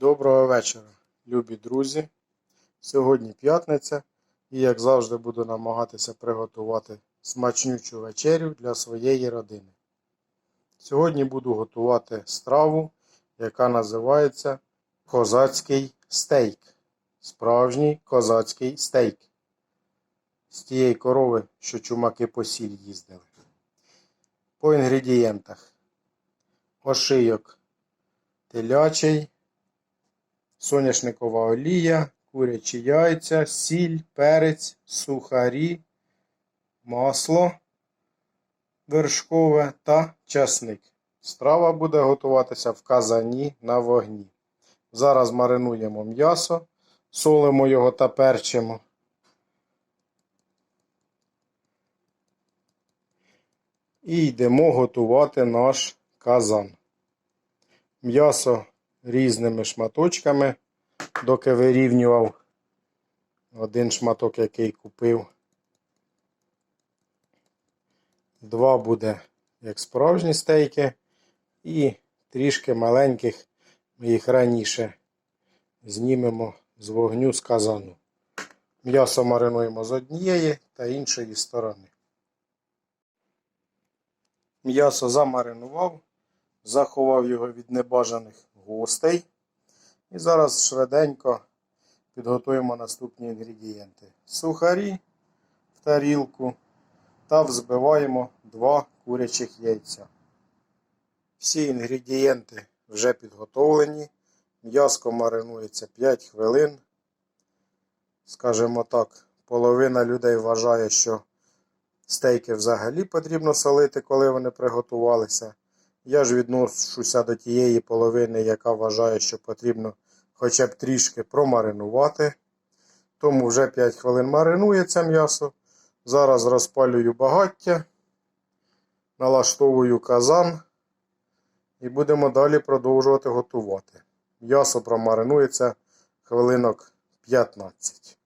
Доброго вечора, любі друзі. Сьогодні п'ятниця і, як завжди, буду намагатися приготувати смачнючу вечерю для своєї родини. Сьогодні буду готувати страву, яка називається козацький стейк. Справжній козацький стейк. З тієї корови, що чумаки по сіль їздили. По інгредієнтах: ошийок телячий соняшникова олія, курячі яйця, сіль, перець, сухарі, масло вершкове та часник. Страва буде готуватися в казані на вогні. Зараз маринуємо м'ясо, солимо його та перчимо. І йдемо готувати наш казан. М'ясо різними шматочками, доки вирівнював один шматок, який купив. Два буде як справжні стейки, і трішки маленьких ми їх раніше знімемо з вогню з казану. М'ясо маринуємо з однієї та іншої сторони. М'ясо замаринував, заховав його від небажаних гостей. І зараз швиденько підготуємо наступні інгредієнти. Сухарі в тарілку та взбиваємо 2 курячих яйця. Всі інгредієнти вже підготовлені. М'яско маринується 5 хвилин. Скажімо так, половина людей вважає, що стейки взагалі потрібно солити, коли вони приготувалися. Я ж відношуся до тієї половини, яка вважає, що потрібно хоча б трішки промаринувати. Тому вже 5 хвилин маринується м'ясо. Зараз розпалюю багаття, налаштовую казан і будемо далі продовжувати готувати. М'ясо промаринується хвилинок 15.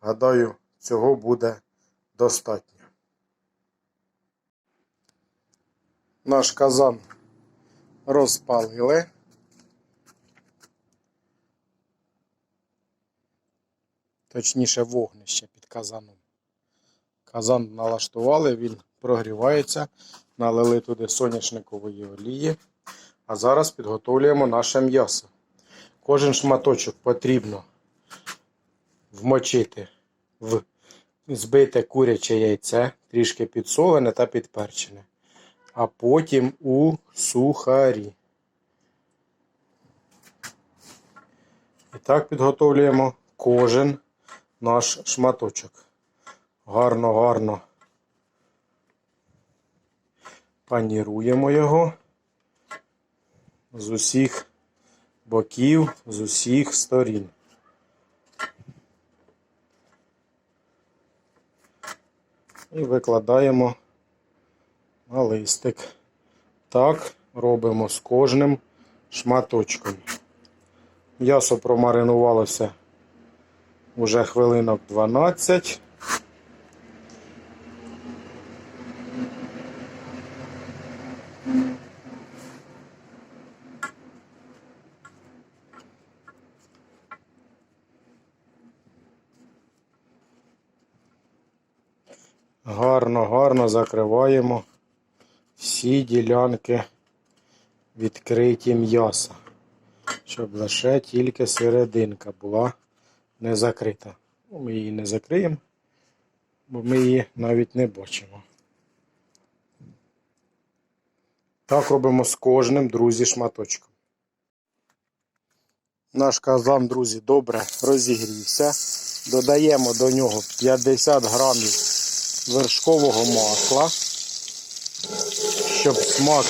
Гадаю, цього буде достатньо. Наш казан розпалили. Точніше вогнище під казаном. Казан налаштували, він прогрівається, налили туди соняшникової олії. А зараз підготовлюємо наше м'ясо. Кожен шматочок потрібно вмочити в збите куряче яйце, трішки підсолене та підперчене а потім у сухарі. І так підготовлюємо кожен наш шматочок. Гарно-гарно паніруємо його з усіх боків, з усіх сторін. І викладаємо на листик. Так робимо з кожним шматочком. М'ясо промаринувалося вже хвилинок 12. Гарно, гарно закриваємо всі ділянки відкриті м'яса, щоб лише тільки серединка була не закрита. Ну, Ми її не закриємо, бо ми її навіть не бачимо. Так робимо з кожним, друзі, шматочком. Наш казан, друзі, добре розігрівся. Додаємо до нього 50 грамів вершкового масла щоб смак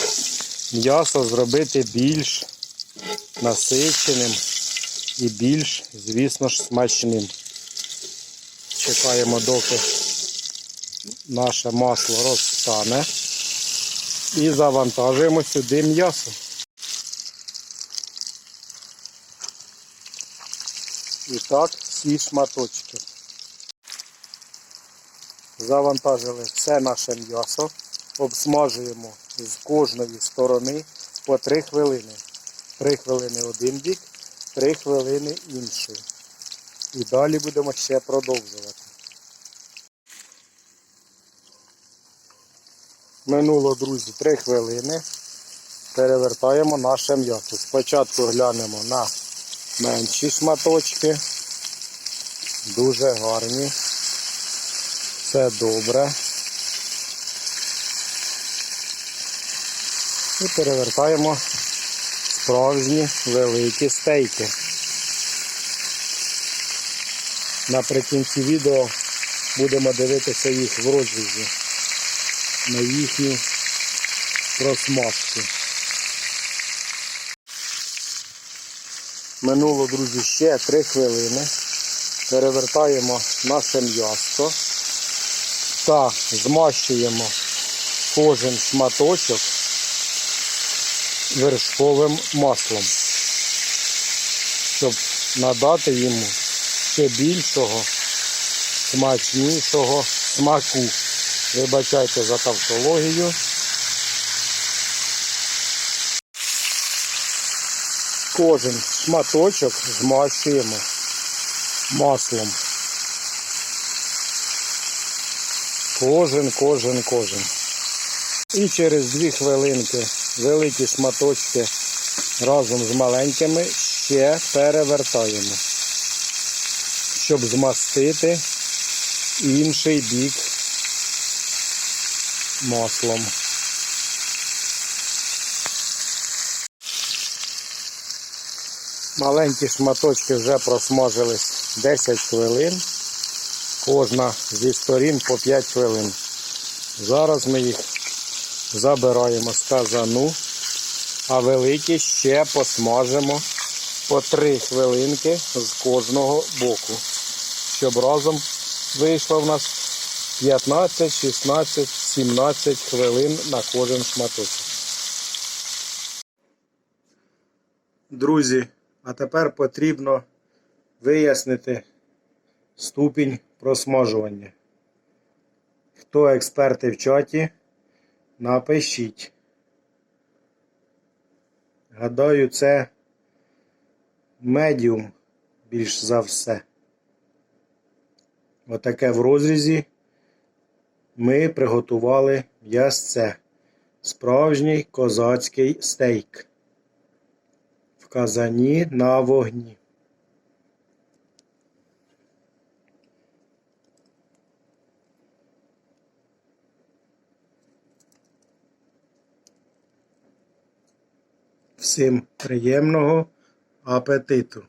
м'яса зробити більш насиченим і більш, звісно ж, смачним. Чекаємо, доки наше масло розтане. І завантажуємо сюди м'ясо. І так, всі шматочки. Завантажили все наше м'ясо обсмажуємо з кожної сторони по 3 хвилини. 3 хвилини один бік, 3 хвилини інший. І далі будемо ще продовжувати. Минуло, друзі, 3 хвилини. Перевертаємо наше м'ясо. Спочатку глянемо на менші шматочки. Дуже гарні. Все добре. І перевертаємо справжні великі стейки. Наприкінці відео будемо дивитися їх в розрізі на їхню просмажку. Минуло, друзі, ще 3 хвилини. Перевертаємо наше м'ясо та змащуємо кожен шматочок вершковим маслом, щоб надати йому ще більшого, смачнішого смаку. Вибачайте за тавтологію. Кожен шматочок змащуємо маслом. Кожен, кожен, кожен. І через дві хвилинки великі шматочки разом з маленькими ще перевертаємо, щоб змастити інший бік маслом. Маленькі шматочки вже просмажились 10 хвилин. Кожна зі сторін по 5 хвилин. Зараз ми їх забираємо з казану, а великі ще посмажимо по 3 хвилинки з кожного боку, щоб разом вийшло в нас 15, 16, 17 хвилин на кожен шматочок. Друзі, а тепер потрібно вияснити ступінь просмажування. Хто експерти в чаті, напишіть. Гадаю, це медіум більш за все. Отаке в розрізі ми приготували м'ясце. Справжній козацький стейк. В казані на вогні. Всім приємного апетиту!